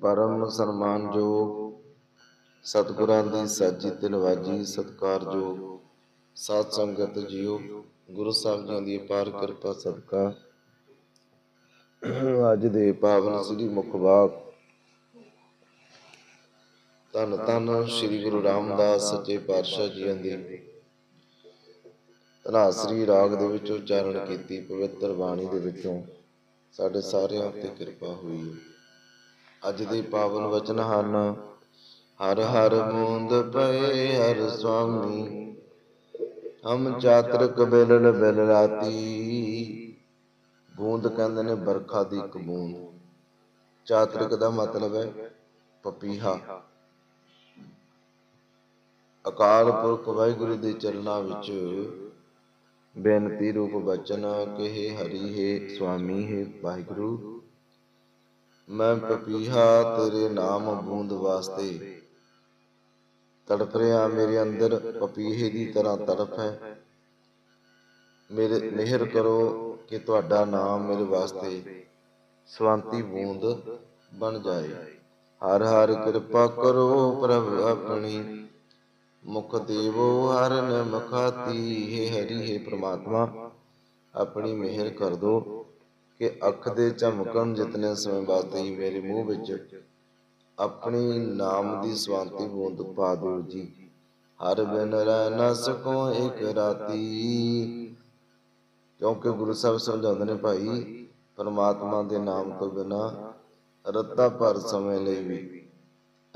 ਪਰਮ ਸਨਮਾਨਯੋਗ ਸਤਿਗੁਰਾਂ ਦੀ ਸਾਜੀ ਤੇ ਨਵਾਜੀ ਸਾਧ ਸੰਗਤ ਜੀਓ, ਗੁਰੂ ਸਾਹਿਬ ਜੀ ਦੀ ਅਪਾਰ ਕਿਰਪਾ ਸਦਕਾ। ਅੱਜ ਦੇ ਪਾਵਨ ਸ੍ਰੀ ਮੁਖਵਾਕ ਧੰਨ ਧੰਨ ਸ੍ਰੀ ਗੁਰੂ ਰਾਮਦਾਸ ਸੱਚੇ ਪਾਤਸ਼ਾਹ ਜੀਆਂ ਦੀ। ਧਨਾਸਰੀ ਰਾਗ ਦੇ ਵਿੱਚ ਉਚਾਰਨ ਕੀਤੀ ਪਵਿੱਤਰ ਬਾਣੀ ਦੇ ਵਿੱਚੋਂ ਸਾਡੇ ਸਾਰਿਆਂ ਉੱਤੇ ਕਿਰਪਾ ਹੋਈ। ਹੈ ਅੱਜ ਦੇ ਪਾਵਨ ਵਚਨ ਹਨ। ਹਰ ਹਰ ਬੂੰਦ ਪਏ, ਹਰ ਸੁਆਮੀ। ਹਮ ਚਾਤਰਕ ਬਿਲਲ ਬਿਲ ਰਾਤੀ ਬੂੰਦ ਕਹਿੰਦੇ ਨੇ ਬਰਖਾ ਦੀ ਇੱਕ ਬੂੰਦ। ਚਾਤਰਕ ਦਾ ਮਤਲਬ ਹੈ ਪਪੀਹਾ। ਅਕਾਲ ਪੁਰਖ ਵਾਹਿਗੁਰੂ ਦੇ ਚਰਨਾਂ ਵਿੱਚ ਬੇਨਤੀ ਰੂਪ ਬਚਨ ਕਹੇ ਹਰੀ ਹੈ, ਸੁਆਮੀ ਹੈ ਵਾਹਿਗੁਰੂ। ਮੈਂ ਪਪੀਹਾ ਤੇਰੇ ਨਾਮ ਬੂੰਦ ਵਾਸਤੇ। ਤੜਪ ਰਿਹਾ ਮੇਰੇ ਅੰਦਰ ਪਪੀਹੇ ਦੀ ਤਰ੍ਹਾਂ ਤੜਪ ਹੈ। ਮੇਰੇ ਮਿਹਰ ਕਰੋ ਕਿ ਤੁਹਾਡਾ ਨਾਮ ਮੇਰੇ ਵਾਸਤੇ ਸਵੰਤੀ ਬੂੰਦ ਬਣ ਜਾਏ। ਹਰ ਹਰ ਕਿਰਪਾ ਕਰੋ ਪ੍ਰਭ ਆਪਣੀ। ਮੁਖ ਦੇਵੋ ਹਰਨ ਮਖਾਤੀ। ਹੈ ਹਰੀ, ਹੈ ਪ੍ਰਮਾਤਮਾ, ਆਪਣੀ ਮਿਹਰ ਕਰ ਦੋ। ਕਿ ਅੱਖ ਦੇ ਝਮਕਣ ਜਿਤਨੇ ਸਮੇਂ ਵਾਸਤੇ ਹੀ ਮੇਰੇ ਮੂੰਹ ਵਿੱਚ ਆਪਣੀ ਨਾਮ ਦੀ ਸਵਾਂਤੀ ਬੂੰਦ ਪਾ ਦਿਓ ਜੀ। ਹਰ ਬਿਨ ਰਹਿ ਨਾ ਸਕੋ ਇੱਕ ਰਾਤੀ। ਕਿਉਂਕਿ ਗੁਰੂ ਸਾਹਿਬ ਸਮਝਾਉਂਦੇ ਨੇ ਭਾਈ, ਪਰਮਾਤਮਾ ਦੇ ਨਾਮ ਤੋਂ ਬਿਨਾ ਰੱਤਾ ਭਰ ਸਮੇਂ ਲਈ ਵੀ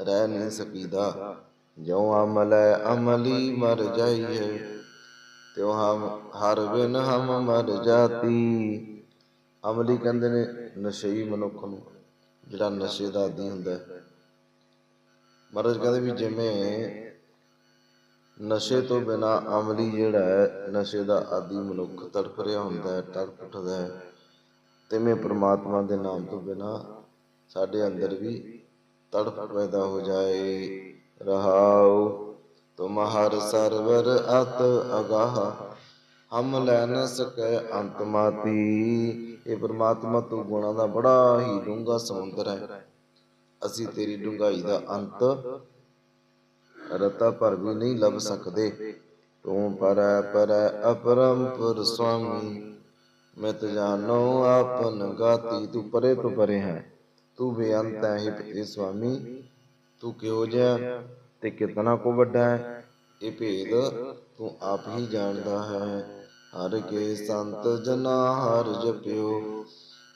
ਰਹਿ ਨਹੀਂ ਸਕੀਦਾ। ਜਿਉ ਅਮਲ ਹੈ ਅਮਲੀ ਮਰ ਜਾਈਏ, ਤਿਉ ਹਮ, ਹਰ ਬਿਨ ਹਮ ਮਰ ਜਾਤੀ। ਅਮਲੀ ਕਹਿੰਦੇ ਨੇ ਨਸ਼ਈ ਮਨੁੱਖ ਨੂੰ, ਜਿਹੜਾ ਨਸ਼ੇ ਦਾ ਆਦੀ ਹੁੰਦਾ ਹੈ। ਮਹਾਰਾਜ ਕਹਿੰਦੇ ਵੀ ਜਿਵੇਂ ਨਸ਼ੇ ਤੋਂ ਬਿਨਾ ਅਮਲੀ ਜਿਹੜਾ ਹੈ, ਨਸ਼ੇ ਦਾ ਆਦੀ ਮਨੁੱਖ ਤੜਫ ਰਿਹਾ ਹੁੰਦਾ ਹੈ ਤੜਪ ਉੱਠਦਾ ਹੈ, ਤਿਵੇਂ ਪ੍ਰਮਾਤਮਾ ਦੇ ਨਾਮ ਤੋਂ ਬਿਨਾ ਸਾਡੇ ਅੰਦਰ ਵੀ ਤੜਫ ਪੈਦਾ ਹੋ ਜਾਏ। ਰਹਾਉ ਤੁਮ ਹਰ ਸਰਵਰ ਅਤ ਅਗਾਹ, ਹਮ ਲੈ ਨ ਸਕੈ ਅੰਤ ਇਹ ਪ੍ਰਮਾਤਮਾ ਤੂੰ ਗੁਣਾਂ ਦਾ ਬੜਾ ਹੀ ਡੂੰਘਾ ਸਮੁੰਦਰ ਹੈ। ਅਸੀਂ ਤੇਰੀ ਡੂੰਘਾਈ ਦਾ ਅੰਤ ਰਤਾ ਭਰ ਵੀ ਨਹੀਂ ਲੱਭ ਸਕਦੇ। ਤੂੰ ਪਰ ਪਰ ਅਪਰੰਪਰ ਸੁਆਮੀ ਮੈਂ ਤੇ ਜਾਣੋ ਆਪਨ ਗਾਤੀ, ਤੂੰ ਪਰੇ ਤੋਂ ਪਰੇ ਹੈ। ਤੂੰ ਬੇਅੰਤ ਹੈ ਇਹ ਸੁਆਮੀ ਤੂੰ ਕਿਹੋ ਜਿਹਾ ਤੇ ਕਿਤਨਾ ਕੋ ਵੱਡਾ ਹੈ। ਇਹ ਭੇਦ ਤੂੰ ਆਪ ਹੀ ਜਾਣਦਾ ਹੈ। ਹਰ ਕੇ ਸੰਤ ਜਨਾ ਹਰ ਜਪਿਓ,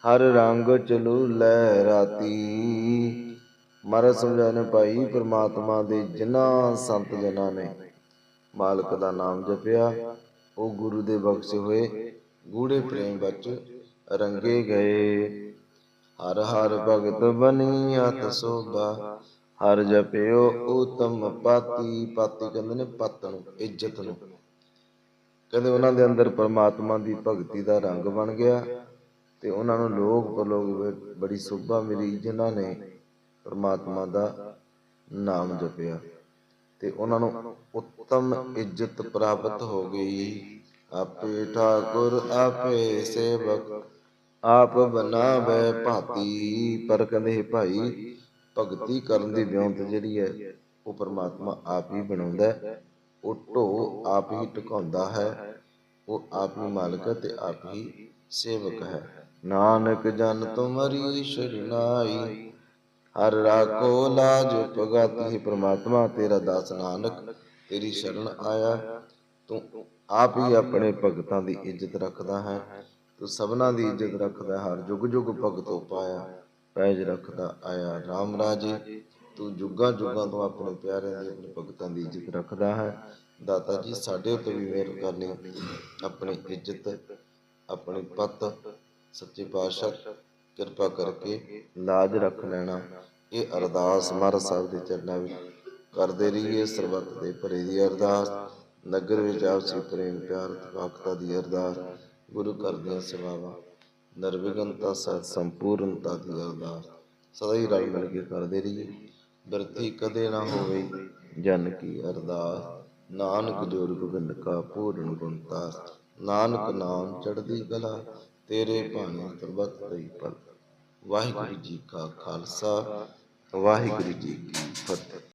ਹਰ ਰੰਗ ਚਲੂ ਲੈ ਰਾਤੀ। ਮਹਾਰਾਜ ਸਮਝਾਣੇ ਭਾਈ ਪ੍ਰਮਾਤਮਾ ਦੇ ਜਿਨ੍ਹਾਂ ਸੰਤ ਜਨਾ ਨੇ, ਮਾਲਕ ਦਾ ਨਾਮ ਜਪਿਆ, ਉਹ ਗੁਰੂ ਦੇ ਬਖਸ਼ੇ ਹੋਏ ਗੂੜੇ ਪ੍ਰੇਮ ਵਿੱਚ ਰੰਗੇ ਗਏ। ਹਰ ਹਰ ਭਗਤ ਬਣੀ ਅਤ ਸੋਭਾ, ਹਰ ਜਪਿਓ ਉਤਮ ਪਾਤੀ ਪਾਤੀ ਕਹਿੰਦੇ ਨੇ ਪਤ ਨੂੰ ਇੱਜ਼ਤ ਨੂੰ। ਕਹਿੰਦੇ ਉਹਨਾਂ ਦੇ ਅੰਦਰ ਪਰਮਾਤਮਾ ਦੀ ਭਗਤੀ ਦਾ ਰੰਗ ਬਣ ਗਿਆ ਤੇ ਉਹਨਾਂ ਨੂੰ ਲੋਕ ਪਰਲੋਕ ਬੜੀ ਸੋਭਾ ਮਿਲੀ, ਜਿਨ੍ਹਾਂ ਨੇ ਪਰਮਾਤਮਾ ਦਾ ਨਾਮ ਜਪਿਆ। ਤੇ ਉਹਨਾਂ ਨੂੰ ਉੱਤਮ ਇੱਜ਼ਤ ਪ੍ਰਾਪਤ ਹੋ ਗਈ। ਆਪੇ ਠਾਕੁਰ, ਆਪੇ ਸੇਵਕ, ਆਪ ਬਨਾਵੇ ਭਾਤੀ। ਪਰ ਕਹਿੰਦੇ ਭਾਈ, ਭਗਤੀ ਕਰਨ ਦੀ ਵਿਉਂਤ ਜਿਹੜੀ ਹੈ, ਉਹ ਪਰਮਾਤਮਾ ਆਪ ਹੀ ਬਣਾਉਂਦਾ ਹੈ। ਉਹ ਢੋ ਆਪ ਹੀ ਟਿਕਾਉਂਦਾ ਹੈ। ਉਹ ਆਪ ਹੀ ਮਾਲਕ ਤੇ ਆਪ ਹੀ ਸੇਵਕ ਹੈ। ਨਾਨਕ ਜਨ ਤੁਮਰੀ ਸ਼ਰਨਾਈ ਹਰ ਰਾਖੋ ਲਾਜ ਭਗਤੀ ਹੈ ਪ੍ਰਮਾਤਮਾ ਤੇਰਾ ਦਾਸ ਨਾਨਕ ਤੇਰੀ ਸ਼ਰਨ ਆਇਆ। ਤੂੰ ਆਪ ਹੀ ਆਪਣੇ ਭਗਤਾਂ ਦੀ ਇੱਜ਼ਤ ਰੱਖਦਾ ਹੈ। ਤੂੰ ਸਭਨਾਂ ਦੀ ਇੱਜ਼ਤ ਰੱਖਦਾ ਹੈ, ਹਰ ਜੁਗ ਜੁਗ ਭਗਤੋ ਪਾਇਆ। ਪੈਜ ਰੱਖਦਾ ਆਇਆ RAM ਰਾਜੇ। ਤੂੰ ਜੁਗਾਂ ਜੁਗਾਂ ਤੋਂ ਆਪਣੇ ਪਿਆਰਿਆਂ ਦੀ, ਆਪਣੇ ਭਗਤਾਂ ਦੀ ਇੱਜ਼ਤ ਰੱਖਦਾ ਹੈ। ਦਾਤਾ ਜੀ, ਸਾਡੇ ਉੱਤੇ ਵੀ ਮਿਹਰ ਕਰਨੀ ਆਪਣੀ ਇੱਜ਼ਤ, ਆਪਣੀ ਪਤ, ਸੱਚੇ ਪਾਤਸ਼ਾਹ, ਕਿਰਪਾ ਕਰਕੇ ਲਾਜ ਰੱਖ ਲੈਣਾ। ਇਹ ਅਰਦਾਸ ਮਹਾਰਾਜ ਸਾਹਿਬ ਦੇ ਚਰਨਾਂ ਵਿੱਚ ਕਰਦੇ ਰਹੀਏ। ਸਰਬੱਤ ਦੇ ਭਰੇ ਦੀ ਅਰਦਾਸ, ਨਗਰ ਵਿੱਚ ਆਪਸੀ ਪ੍ਰੇਮ, ਪਿਆਰ ਤਕਾਕਤਾ ਦੀ ਅਰਦਾਸ, ਗੁਰੂ ਘਰ ਦੀਆਂ ਸੇਵਾਵਾਂ, ਨਿਰਵਿਘਨਤਾ ਸਹਿਤ ਸੰਪੂਰਨਤਾ ਦੀ ਅਰਦਾਸ। ਸਦਾ ਹੀ ਰਲ ਮਿਲ ਕੇ ਕਰਦੇ ਰਹੀਏ। ਬਿਰਥੀ ਕਦੇ ਨਾ ਹੋਵੇ। ਜਨ ਕੀ ਅਰਦਾਸ, ਨਾਨਕ ਜੋਰ ਗੋਬਿੰਦ ਕਾ ਪੂਰਨ ਗੁਣਤਾਸ ਨਾਨਕ ਨਾਮ ਚੜ੍ਹਦੀ ਕਲਾ, ਤੇਰੇ ਭਾਣੇ ਸਰਬੱਤ ਤਈ ਪਲ ਵਾਹਿਗੁਰੂ ਜੀ ਕਾ ਖਾਲਸਾ, ਵਾਹਿਗੁਰੂ ਜੀ ਕੀ ਫਤਿਹ।